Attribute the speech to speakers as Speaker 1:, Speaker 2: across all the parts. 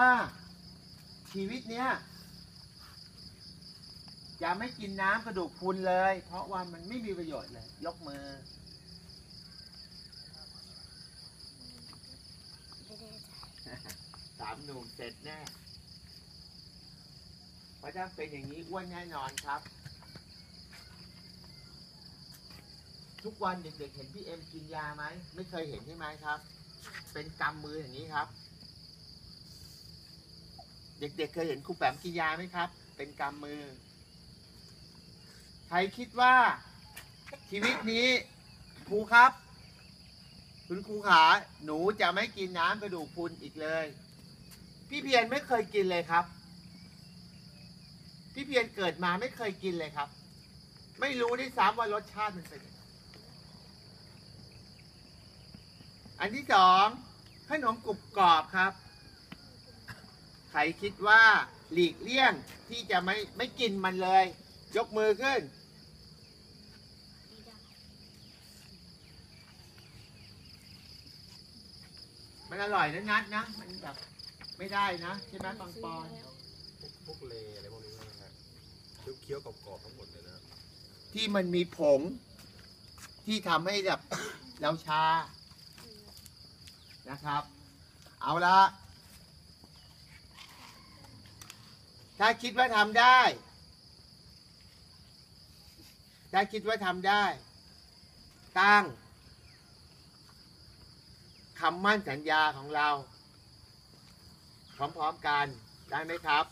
Speaker 1: ว่าชีวิตเนี้ยจะไม่กินน้ำกระดูกพุนเลย เพราะว่ามันไม่มีประโยชน์เลย ยกมือ สามหนุ่มเสร็จแน่เพราะถ้าเป็นอย่างนี้อ้วนแน่นอนครับ ทุกวันเด็กๆเห็นพี่เอ็มกินยาไหม ไม่เคยเห็นใช่ไหมครับ เป็นกำมืออย่างนี้ครับ เด็กๆเคยเห็นครูแปมกิยาไหมครับ เป็นกำมือ ใครคิดว่าชีวิตนี้ครูครับ คุณครูขาหนูจะไม่กินน้ำกระดูกพุนอีกเลย พี่เพียรไม่เคยกินเลยครับ พี่เพียรเกิดมาไม่เคยกินเลยครับ ไม่รู้ด้วยซ้ำว่ารสชาติมันเป็นยังอันที่สองขนมกรุบกรอบครับ ใครคิดว่าหลีกเลี่ยงที่จะไม่ไม่กินมันเลย ยกมือขึ้น มันอร่อยนะนัดนะ มันแบบไม่ได้นะ ใช่ไหมปังปอน
Speaker 2: พวกพวกเลอะไรพวกนี้นะฮะเคี้ยวๆกรอบๆทั้งหมดเลยนะ
Speaker 1: ที่มันมีผง ที่ทำให้แบบเราชา นะครับ เอาละ ถ้าคิดว่าทำได้ ถ้าคิดว่าทำได้ ตั้งคำมั่นสัญญาของเรา พร้อมๆกันได้ไหมครับ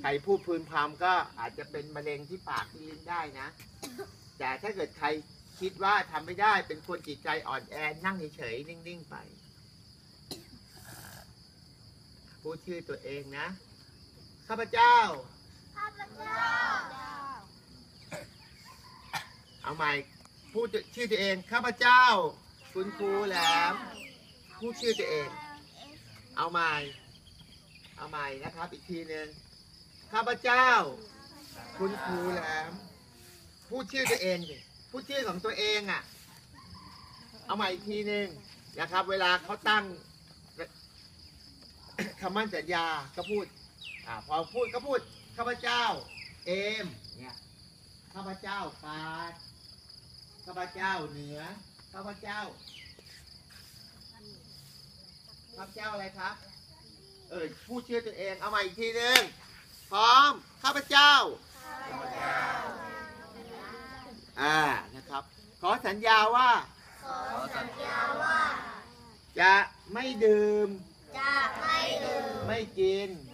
Speaker 1: ใครพูดพึนพำก็อาจจะเป็นมะเร็งที่ปากที่ลิ้นได้นะ แต่ถ้าเกิดใครคิดว่าทำไม่ได้เป็นคนจิตใจอ่อนแอนั่งเฉยๆนิ่ง ๆ ไป พูดชื่อตัวเองนะ ข้าพเจ้า เอาใหม่พูดชื่อตัวเอง ข้าพเจ้า คุณครูแหลมพูดชื่อตัวเอง เอาใหม่ เอาใหม่นะครับ อีกทีหนึ่งข้าพเจ้า คุณครูแหลมพูดชื่อตัวเองดิพูดชื่อของตัวเองอะ เอาใหม่อีกทีหนึ่งนะครับ เวลาเขาตั้งคำมั่นสัญญาก็พูด อ่าพอพูดก็พูดข้าพเจ้า เอมเนี่ยข้าพเจ้าปาดข้าพเจ้าเหนือข้าพเจ้าข้าพเจ้าอะไรครับ เออพูดชื่อตัวเองเอาใหม่อีกทีหนึ่งพร้อมข้าพเจ้าอ่านะครับขอสัญญาว่า จะไม่ดื่ม
Speaker 3: จะไม่ดื่ม
Speaker 1: ไม่กิน
Speaker 3: ไม่กิน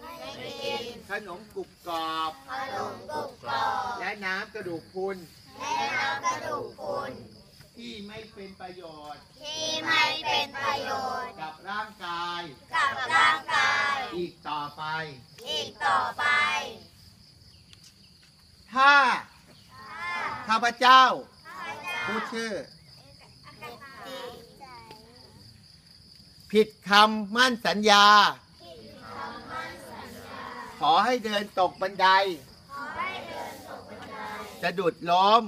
Speaker 1: ขนมกรุบกรอบ
Speaker 3: ขนมกรุบกรอบ
Speaker 1: และน้ำกระดูกพรุน
Speaker 3: และน้ำกระดูกพรุน
Speaker 1: ที่ไม่เป็นประโยชน์
Speaker 3: ที่ไม่เป็นประโยชน์
Speaker 1: กับร่างกาย
Speaker 3: กับร่างกาย
Speaker 1: อีกต่อไป
Speaker 3: อีกต่อไป
Speaker 1: ถ้าข้าพเจ้า พูดชื่อ ผิดคำมั่นสัญญา ขอให้เดินตกบันไดสะดุดล้ม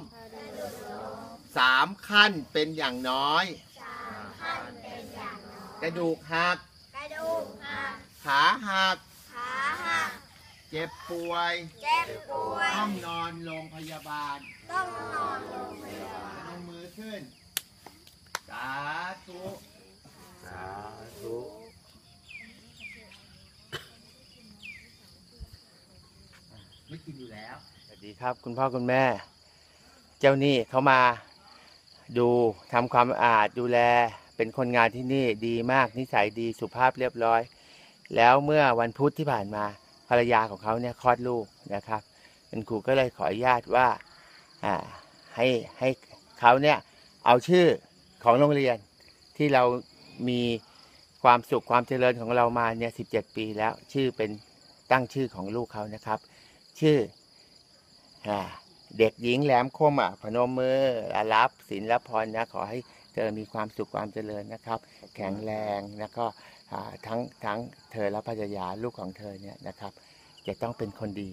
Speaker 1: สามขั้นเป็นอย่างน้อย กระดูกหัก
Speaker 3: กระดูกหัก
Speaker 1: ขาหัก
Speaker 3: ขาหัก
Speaker 1: เจ็บป่วย
Speaker 3: เจ็บป่วย
Speaker 1: ต้องนอนโรงพยาบาล
Speaker 3: ต้องนอนโรงพยาบาล
Speaker 1: ลงมือขึ้น สาธุ
Speaker 2: สาธุ
Speaker 1: ไม่ กินอยู่แล้ว
Speaker 4: สวัสดีครับคุณพ่อคุณแม่ เจ้าหนี้เขามาดูทำความสะอาดดูแล เป็นคนงานที่นี่ดีมากนิสัยดีสุภาพเรียบร้อย แล้วเมื่อวันพุธที่ผ่านมาภรรยาของเขาเนี่ยคลอดลูกนะครับคุณครูก็เลยขออนุญาตว่าอ่าให้ให้เขาเนี่ยเอาชื่อของโรงเรียนที่เรามีความสุขความเจริญของเรามาเนี่ยสิปีแล้ว ชื่อเป็นตั้งชื่อของลูกเขานะครับ ชื่ออ่าเด็กหญิงแหลมคมอะพนมมือรับศีลรับพรนะขอให้เธอมีความสุขความเจริญนะครับ แข็งแรงแล้วก็อ่าทั้งทั้งเธอและภรรยาลูกของเธอเนี่ยนะครับ จะต้องเป็นคนดี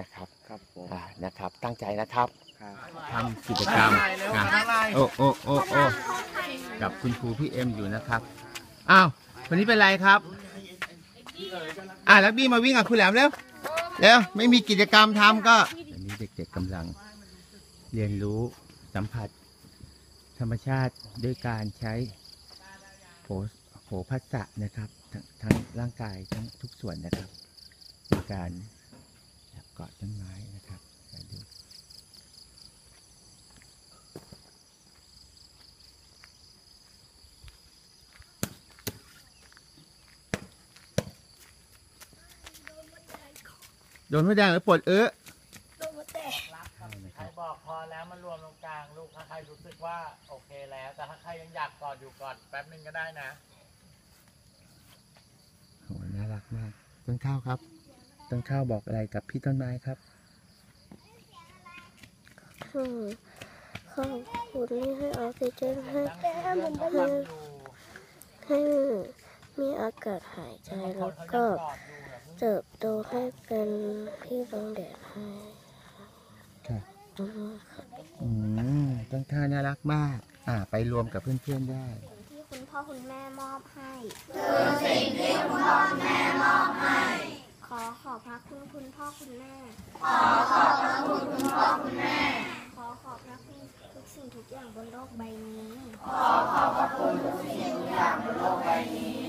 Speaker 4: นะครับ
Speaker 2: ครับผม
Speaker 4: อ่านะครับ ตั้งใจนะครับ
Speaker 2: ครับ
Speaker 4: ทำกิจกรรมนะโอ้โอ้โอ้โอ้กับคุณครูพี่เอ็มอยู่นะครับอ้าววันนี้เป็นไรครับ
Speaker 1: อะแล้วบี้มาวิ่งกับคุณแหลมเร็ว แล้วไม่มีกิจกรรมทำก็
Speaker 4: อันนี้เด็กๆกำลังเรียนรู้สัมผัส ธรรมชาติด้วยการใช้โผโผพัสสะนะครับททั้งร่างกายทั้งทุกส่วนนะครับ ในการเกาะต้นไม้นะครับดู โดนไม่แดงหรือปวดเอื้อ
Speaker 5: ใครบอกพอแล้วมันรวมตรงกลางลูกถ้าใครรู้สึกว่าโอเคแล้ว แต่ถ้าใครยังอยากกอดอยู่ก่อนแป๊บนึงก็ได้นะ
Speaker 4: โหน่ารักมาก ต้นข้าวครับ ต้นข้าวบอกอะไรกับพี่ต้นไม้ครับ
Speaker 6: อืมขอบคุณที่ให้ออกซิเจนให้
Speaker 5: ตั้งเพื่อนเขาฟังอยู่
Speaker 6: ให้มีอากาศหายใจ
Speaker 5: บางค
Speaker 6: แล้
Speaker 5: น
Speaker 6: ว
Speaker 5: เขายัง
Speaker 6: ก็
Speaker 5: กอดอยู่อะ
Speaker 6: เติบโตให้เป็นพี่รองแดดให้
Speaker 4: ค่ะ
Speaker 6: อืม
Speaker 4: อืมต้นข้าวน่ารักมาก อ่า ไปรวมกับเพื่อนๆได้
Speaker 3: ที่คุณพ่อคุณแม่มอบให้ ขอขอบพระคุณคุณพ่อคุณแม่ ขอขอบพระคุณคุณพ่อคุณแม่ ขอขอบพระคุณทุกสิ่งทุกอย่างบนโลกใบนี้ ขอขอบพระคุณทุกสิ่งทุกอย่างบนโลกใบนี้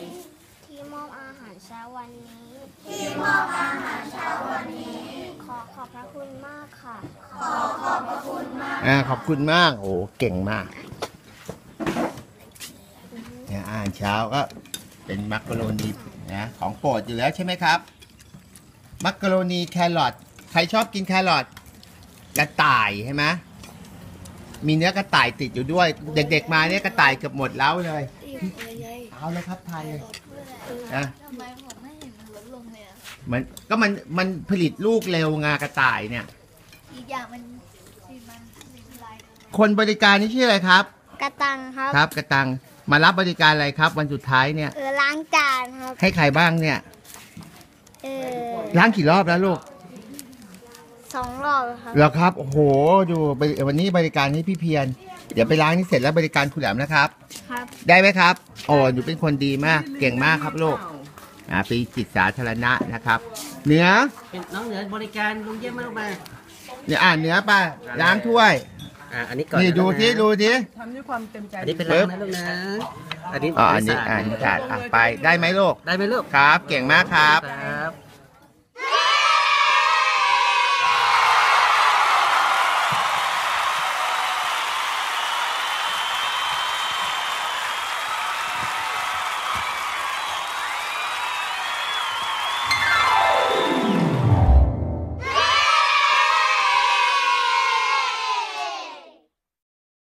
Speaker 3: ที่มอบอาหารเช้าวันนี้ ที่มอบอาหารเช้าวันนี้ ขอขอบพระคุณมากค่ะ ขอขอบพระคุณมาก
Speaker 1: อ่าขอบคุณมาก โอ้เก่งมากเนี่ยอาหารเช้าก็เป็นมักกะโรนีนะของโปรดอยู่แล้วใช่ไหมครับ มักกะโรนีแครอทใครชอบกินแครอทกระต่ายใช่ไหมมีเนื้อกระต่ายติดอยู่ด้วย เด็ก ๆ มาเนี่ยกระต่ายเกือบหมดแล้วเลย เอาเลยครับทานเลยนะ
Speaker 3: ทำไมผม เลยอะ
Speaker 1: มันก็มันมันผลิตลูกเร็วงากระต่ายเนี่ย
Speaker 3: อีกอย่างมันสีมันสีลาย
Speaker 1: คนบริการนี่ชื่ออะไรครับ
Speaker 3: กระตังครับ
Speaker 1: ครับกระตังมารับบริการอะไรครับ วันสุดท้ายเนี่ย
Speaker 3: เออล้างจานครับ
Speaker 1: ให้ใครบ้างเนี่ย
Speaker 3: เออ
Speaker 1: ล้างกี่รอบแล้วลูก
Speaker 3: สองรอบครับ
Speaker 1: เหรอครับโอ้โหดูบริวันนี้บริการให้พี่เพียรเดี๋ยวไปล้างนี่เสร็จแล้วบริการคุณแหลมนะครับ
Speaker 3: ครับ
Speaker 1: ได้ไหมครับโอ้หนูเป็นคนดีมากเก่งมากครับลูก อ่าเป็นจิตสาธารณะนะครับเนื้อ
Speaker 7: เป็นน้องเหนือบริการลุงเยี่ยมมาลงมา
Speaker 1: เนี่ยอ่าเนื้อป่ะล้างถ้วย
Speaker 7: อ่าอันนี้ก่อน
Speaker 1: นี่ดูที่ดูที่
Speaker 7: อันนี้เป็นล้างนะลูกนะอันนี้
Speaker 1: อ๋ออันนี้
Speaker 7: สะ
Speaker 1: อ่า
Speaker 7: ด
Speaker 1: นนี้ขาดอะไปได้ไหมลูก
Speaker 7: ได้ไหมลูก
Speaker 1: ครับ เก่งมากครับ
Speaker 7: ครั